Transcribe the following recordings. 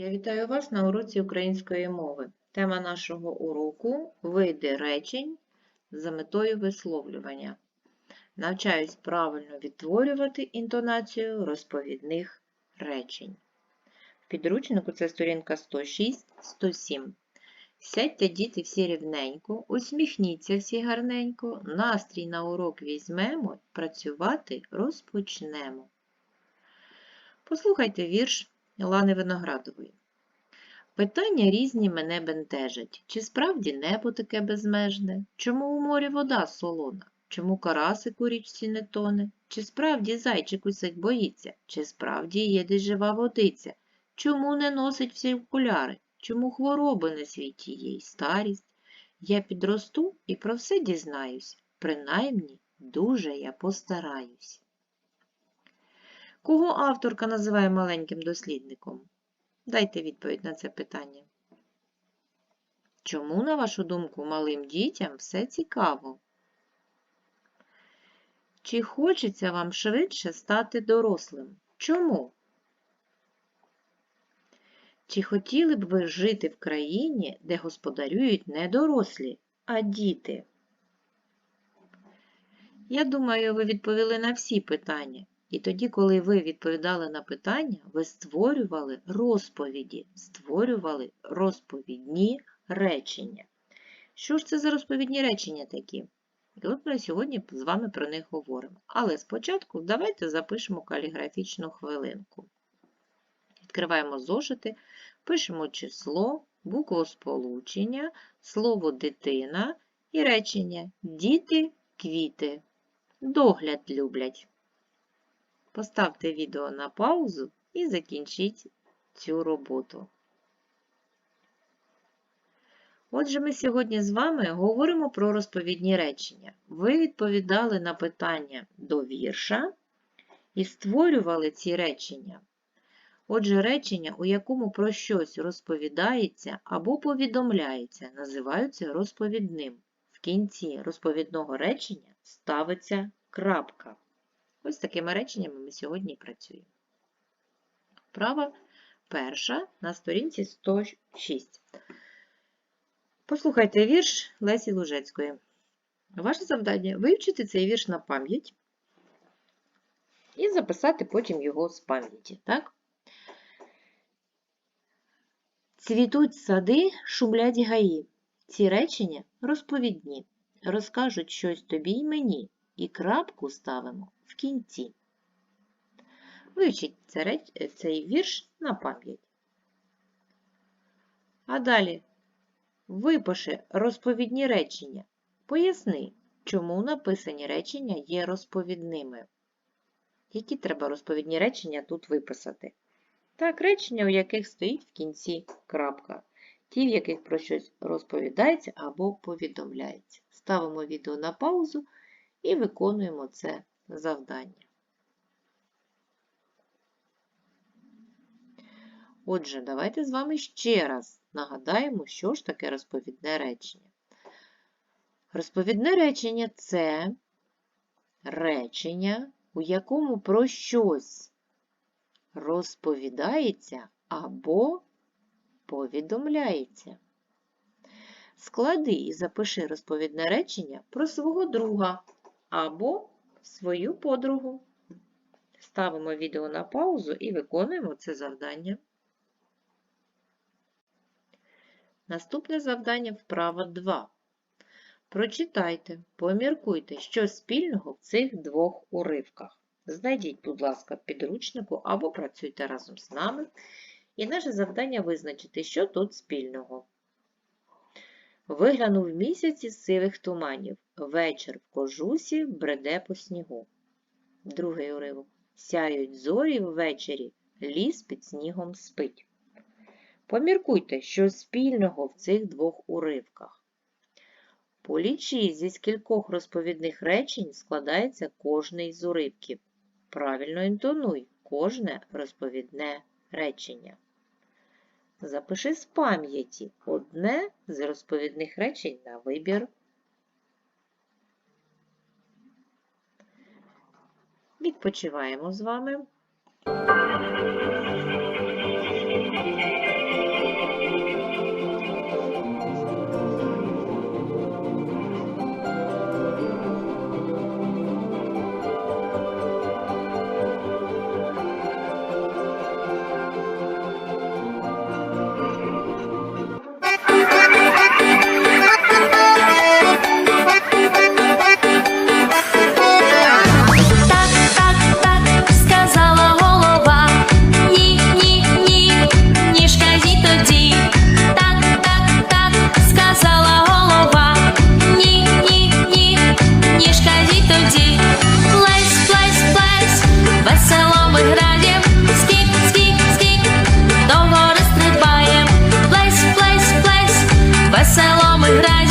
Я вітаю вас на уроці української мови. Тема нашого уроку види речень за метою висловлювання. Навчаюсь правильно відтворювати інтонацію розповідних речень. В підручнику це сторінка 106-107. Сядьте, діти, всі рівненько, усміхніться всі гарненько, настрій на урок візьмемо, працювати розпочнемо. Послухайте вірш Лани Виноградової. Питання різні мене бентежать. Чи справді небо таке безмежне? Чому у морі вода солона? Чому карасик у річці не тоне? Чи справді зайчик усіх боїться? Чи справді є десь жива водиця? Чому не носить всі окуляри? Чому хвороби на світі є й старість? Я підросту і про все дізнаюсь. Принаймні, дуже я постараюсь. Кого авторка називає маленьким дослідником? Дайте відповідь на це питання. Чому, на вашу думку, малим дітям все цікаво? Чи хочеться вам швидше стати дорослим? Чому? Чи хотіли б ви жити в країні, де господарюють не дорослі, а діти? Я думаю, ви відповіли на всі питання. І тоді, коли ви відповідали на питання, ви створювали розповіді, створювали розповідні речення. Що ж це за розповідні речення такі? І от ми сьогодні з вами про них говоримо. Але спочатку давайте запишемо каліграфічну хвилинку. Відкриваємо зошити, пишемо число, букву сполучення, слово дитина і речення Діти, квіти. Догляд люблять. Поставте відео на паузу і закінчіть цю роботу. Отже, ми сьогодні з вами говоримо про розповідні речення. Ви відповідали на питання до вірша і створювали ці речення. Отже, речення, у якому про щось розповідається або повідомляється, називаються розповідним. В кінці розповідного речення ставиться крапка. Ось такими реченнями ми сьогодні працюємо. Вправа перша на сторінці 106. Послухайте вірш Лесі Лужецької. Ваше завдання вивчити цей вірш на пам'ять і записати потім його з пам'яті. Цвітуть сади, шумлять гаї. Ці речення розповідні, розкажуть щось тобі й мені, і крапку ставимо в кінці. Вивчіть цей вірш на пам'ять. А далі випиши розповідні речення. Поясни, чому написані речення є розповідними. Які треба розповідні речення тут виписати? Так, речення, у яких стоїть в кінці крапка. Ті, в яких про щось розповідається або повідомляється. Ставимо відео на паузу і виконуємо це завдання. Отже, давайте з вами ще раз нагадаємо, що ж таке розповідне речення. Розповідне речення це речення, у якому про щось розповідається або повідомляється. Склади і запиши розповідне речення про свого друга або свою подругу. Ставимо відео на паузу і виконуємо це завдання. Наступне завдання вправа 2. Прочитайте, поміркуйте, що спільного в цих двох уривках. Знайдіть, будь ласка, підручнику або працюйте разом з нами. І наше завдання визначити, що тут спільного. Виглянув місяць із сивих туманів. Вечір в кожусі бреде по снігу. Другий уривок. Сяють зорі ввечері, ліс під снігом спить. Поміркуйте, що спільного в цих двох уривках. Полічи, зі скількох розповідних речень складається кожний з уривків. Правильно інтонуй кожне розповідне речення. Запиши з пам'яті одне з розповідних речень на вибір. Відпочиваємо з вами. when I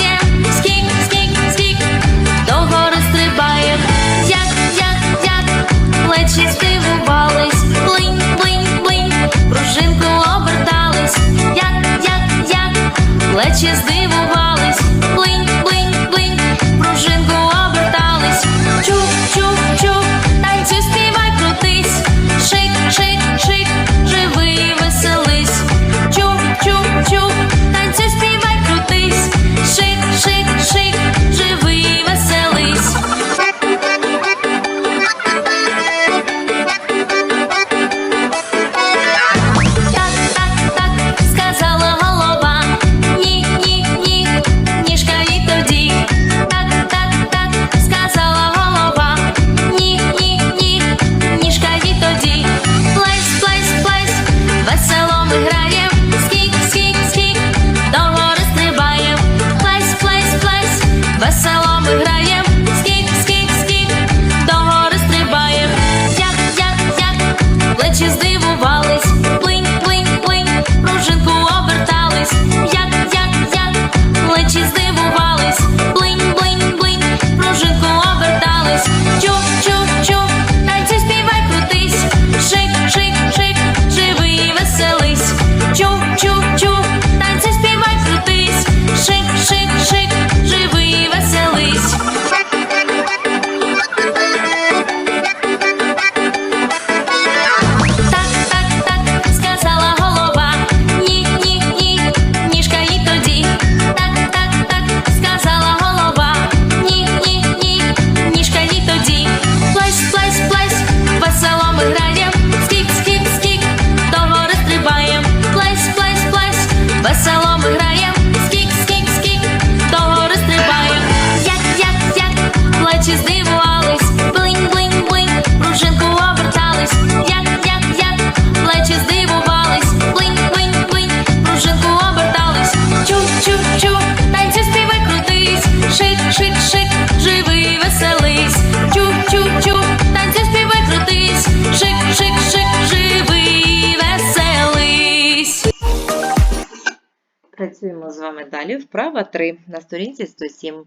З вами далі. Вправа 3 на сторінці 107.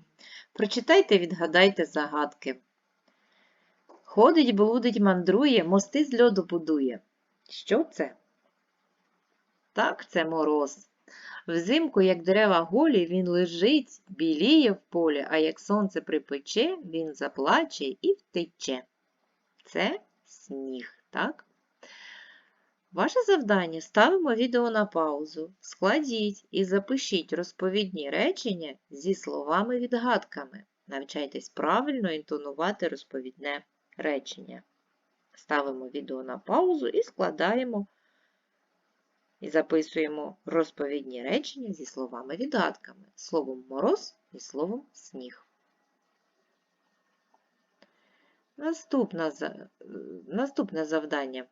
Прочитайте, відгадайте загадки. Ходить, блудить, мандрує, мости з льоду будує. Що це? Так, це мороз. Взимку, як дерева голі, він лежить, біліє в полі, а як сонце припече, він заплаче і втече. Це сніг, так? Ваше завдання ставимо відео на паузу, складіть і запишіть розповідні речення зі словами-відгадками. Навчайтесь правильно інтонувати розповідне речення. Ставимо відео на паузу і складаємо і записуємо розповідні речення зі словами-відгадками, словом мороз і словом сніг. Наступне завдання.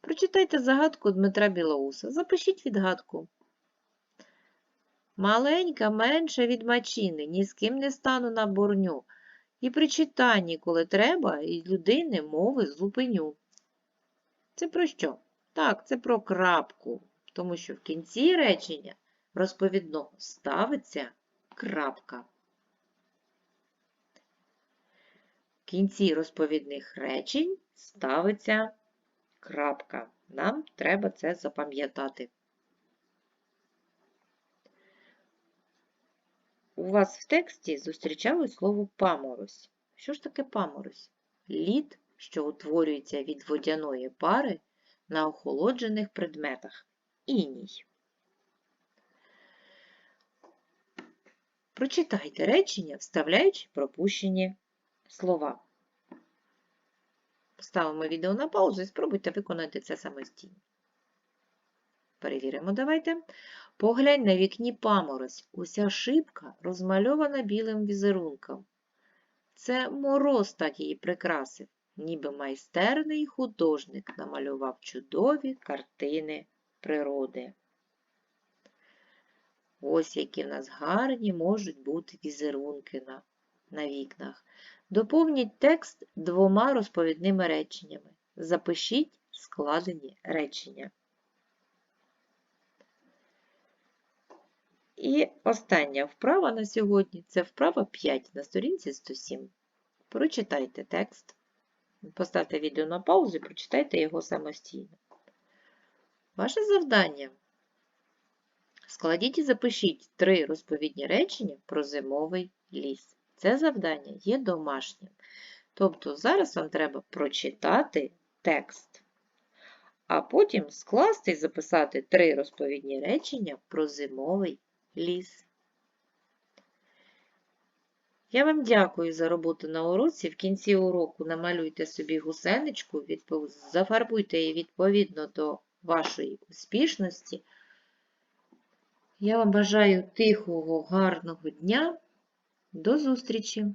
Прочитайте загадку Дмитра Білоуса. Запишіть відгадку. Маленька менша від мачини, ні з ким не стану на борню. І при читанні, коли треба, і людини мови зупиню. Це про що? Так, це про крапку, тому що в кінці речення розповідного ставиться крапка. В кінці розповідних речень ставиться крапка. Нам треба це запам'ятати. У вас в тексті зустрічалось слово паморозь. Що ж таке паморозь? Лід, що утворюється від водяної пари на охолоджених предметах. Іній. Прочитайте речення, вставляючи пропущені слова. Ставимо відео на паузу і спробуйте виконати це самостійно. Перевіримо, давайте. Поглянь на вікні паморозь. Уся шибка розмальована білим візерунком. Це мороз так її прикрасив, ніби майстерний художник намалював чудові картини природи. Ось які в нас гарні можуть бути візерунки на, на вікнах. Доповніть текст двома розповідними реченнями. Запишіть складені речення. І остання вправа на сьогодні це вправа 5 на сторінці 107. Прочитайте текст. Поставте відео на паузу і прочитайте його самостійно. Ваше завдання Складіть і запишіть три розповідні речення про зимовий ліс. Це завдання є домашнім. Тобто зараз вам треба прочитати текст, а потім скласти і записати три розповідні речення про зимовий ліс. Я вам дякую за роботу на уроці. В кінці уроку намалюйте собі гусеничку, зафарбуйте її відповідно до вашої успішності. Я вам бажаю тихого, гарного дня. До зустрічі!